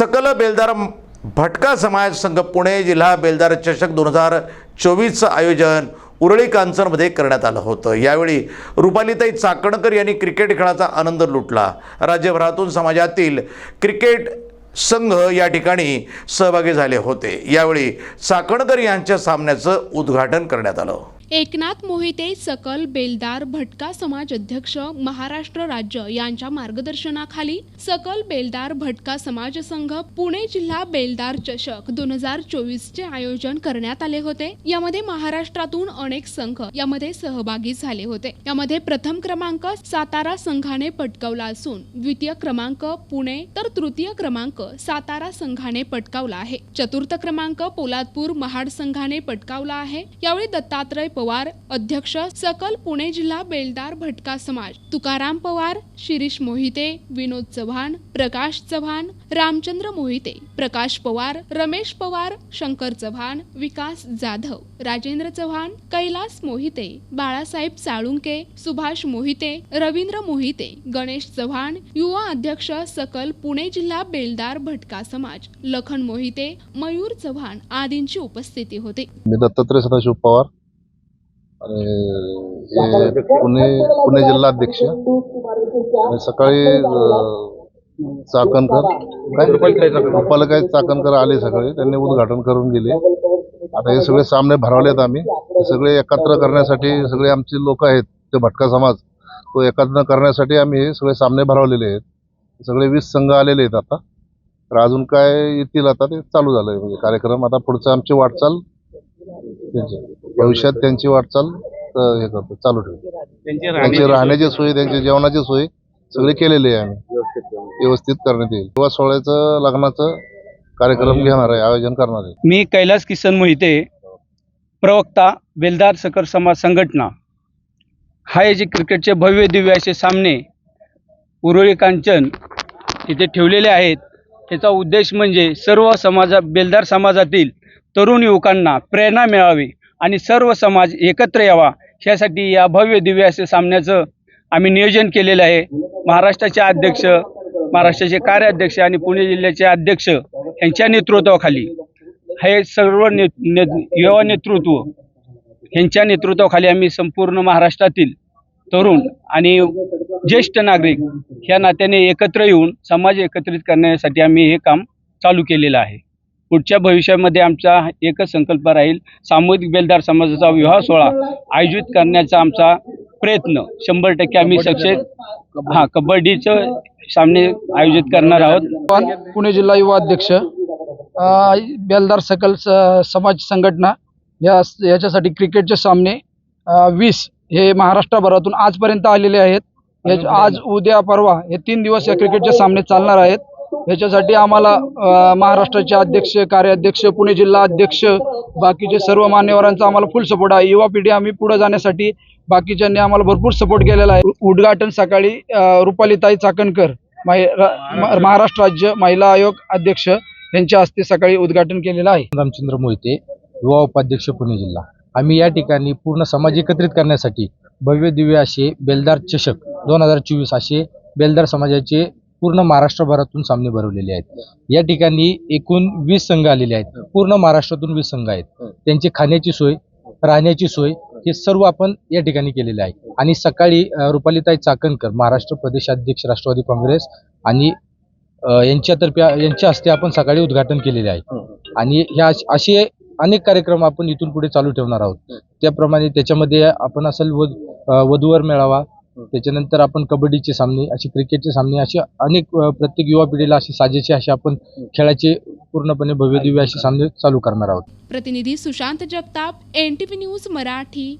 सकल बेलदार भटका समाज संघ पुणे जिल्हा बेलदार चषक दोन हजार चोवीसचं आयोजन उरळी कांचनमध्ये करण्यात आलं होतं. यावेळी रुपालीताई चाकणकर यांनी क्रिकेट खेळाचा आनंद लुटला. राज्यभरातून समाजातील क्रिकेट संघ या ठिकाणी सहभागी झाले होते. यावेळी चाकणकर यांच्या सामन्याचं उद्घाटन करण्यात आलं. एकनाथ मोहिते सकल बेलदार भटका समाज अध्यक्ष महाराष्ट्र राज्य यांच्या मार्गदर्शनाखाली सकल बेलदार भटका समाज संघ पुणे जिल्हा बेलदार चषक दोन हजार चोवीस चे आयोजन करण्यात आले होते. यामध्ये महाराष्ट्रातून अनेक संघ यामध्ये सहभागी झाले होते. यामध्ये प्रथम क्रमांक सातारा संघाने पटकावला असून द्वितीय क्रमांक पुणे तर तृतीय क्रमांक सातारा संघाने पटकावला आहे. चतुर्थ क्रमांक पोलादपूर महाड संघाने पटकावला आहे. यावेळी दत्तात्रय पवार अध्यक्ष सकल पुणे जिल्हा बेलदार भटका समाज. तुकाराम पवार शिरीष मोहिते विनोद चव्हाण प्रकाश चव्हाण रामचंद्र मोहिते प्रकाश पवार रमेश पवार शंकर चव्हाण विकास जाधव राजेंद्र चव्हाण कैलास मोहिते बाळासाहेब साळुंके सुभाष मोहिते रवींद्र मोहिते गणेश चव्हाण युवा अध्यक्ष सकल पुणे जिल्हा बेलदार भटका समाज लखन मोहिते मयूर चव्हाण आदींची उपस्थिती होती. मी दत्तात्रय सदाशिव पवार आणि हे पुणे पुणे जिल्हाध्यक्ष आणि सकाळी चाकणकर काय? रुपालकाय चाकणकर. आले सकाळी. त्यांनी उद्घाटन करून गेले आता हे सगळे सामने भरवलेत आम्ही. हे सगळे एकत्र करण्यासाठी सगळे आमचे लोक आहेत. ते भटका समाज. तो एकत्र करण्यासाठी आम्ही हे सगळे सामने भरवलेले आहेत. सगळे वीस संघ आलेले आहेत आता. तर अजून काय येतील आता ते चालू झालंय. म्हणजे कार्यक्रम. आता पुढचं आमची वाटचाल भविष्यात त्यांची वाटचाल हे करतो चालू ठेवू त्यांची राहण्याची सोय. त्यांची जेवणाची सोय सगळी केलेली आहे आम्ही. व्यवस्थित करण्यात येईल. किंवा सोहळ्याचं लग्नाचं कार्यक्रम घेणार आहे आयोजन करणार आहे. मी कैलास किसन मोहिते प्रवक्ता बेलदार सकल समाज संघटना. हा हे जे क्रिकेटचे भव्य दिव्य असे सामने उरुळी कांचन इथे ठेवलेले आहेत. त्याचा उद्देश म्हणजे सर्व समाजा बेलदार समाजातील तरुण युवकांना प्रेरणा मिळावी आणि सर्व समाज एकत्र यावा ह्यासाठी या भव्य दिव्य असे सामन्याचं आम्ही नियोजन केलेलं आहे. महाराष्ट्राचे अध्यक्ष महाराष्ट्राचे कार्याध्यक्ष आणि पुणे जिल्ह्याचे अध्यक्ष यांच्या नेतृत्वाखाली हे सर्व ने, ने युवा नेतृत्व यांच्या नेतृत्वाखाली आम्ही संपूर्ण महाराष्ट्रातील तरुण आणि ज्येष्ठ नागरिक ह्या नात्याने एकत्र येऊन समाज एकत्रित करण्यासाठी आम्ही हे काम चालू केलेलं आहे. पुढच्या भविष्यामध्ये आमचा एकच संकल्प राहील सामूहिक बेलदार समाजाचा विवाह सोहळा आयोजित करण्याचा आमचा प्रयत्न. शंभर टक्के आम्ही सक्सेस हां कबड्डीचं सामने आयोजित करणार आहोत. पण पुणे जिल्हा युवा अध्यक्ष बेलदार सकल समाज संघटना या याच्यासाठी क्रिकेटचे सामने वीस हे महाराष्ट्रभरातून आजपर्यंत आलेले आहेत. आज उद्या परवा हे तीन दिवस या क्रिकेटचे सामने चालणार आहेत. याच्यासाठी आम्हाला महाराष्ट्राचे अध्यक्ष कार्याध्यक्ष पुणे जिल्हा अध्यक्ष बाकीचे सर्व मान्यवरांचा आम्हाला फुल सपोर्ट आहे. युवा पिढी आम्ही पुढे जाण्यासाठी बाकीच्यांनी आम्हाला भरपूर सपोर्ट केलेला आहे. उद्घाटन सकाळी रुपालीताई चाकणकर महाराष्ट्र राज्य महिला आयोग अध्यक्ष यांच्या हस्ते सकाळी उद्घाटन केलेलं आहे. रामचंद्र मोहिते युवा उपाध्यक्ष पुणे जिल्हा. आम्ही या ठिकाणी पूर्ण समाज एकत्रित करण्यासाठी भव्य दिव्य असे बेलदार चषक दोन हजार चोवीस असे बेलदार समाजाचे पूर्ण महाराष्ट्रभरातून सामने भरवलेले आहेत. या ठिकाणी एकूण वीस संघ आलेले आहेत. पूर्ण महाराष्ट्रातून वीस संघ आहेत. त्यांची खाण्याची सोय राहण्याची सोय हे सर्व आपण या ठिकाणी केलेले आहे. आणि सकाळी रुपालीताई चाकणकर महाराष्ट्र प्रदेशाध्यक्ष राष्ट्रवादी काँग्रेस आणि यांच्यातर्फे यांच्या हस्ते आपण सकाळी उद्घाटन केलेले आहे. आणि ह्या असे अनेक कार्यक्रम आपण इथून पुढे चालू ठेवणार आहोत. त्याप्रमाणे त्याच्यामध्ये आपण असेल वध वधूवर मेळावा त्याच्यानंतर आपण कबड्डीचे सामने असे क्रिकेटचे सामने असे अनेक प्रत्येक युवा पिढीला असे साजेसे असे आपण खेळाचे पूर्णपणे भव्य दिव्य असे सामने चालू करणार आहोत. प्रतिनिधी Sushant Jagtap N T news Marathi.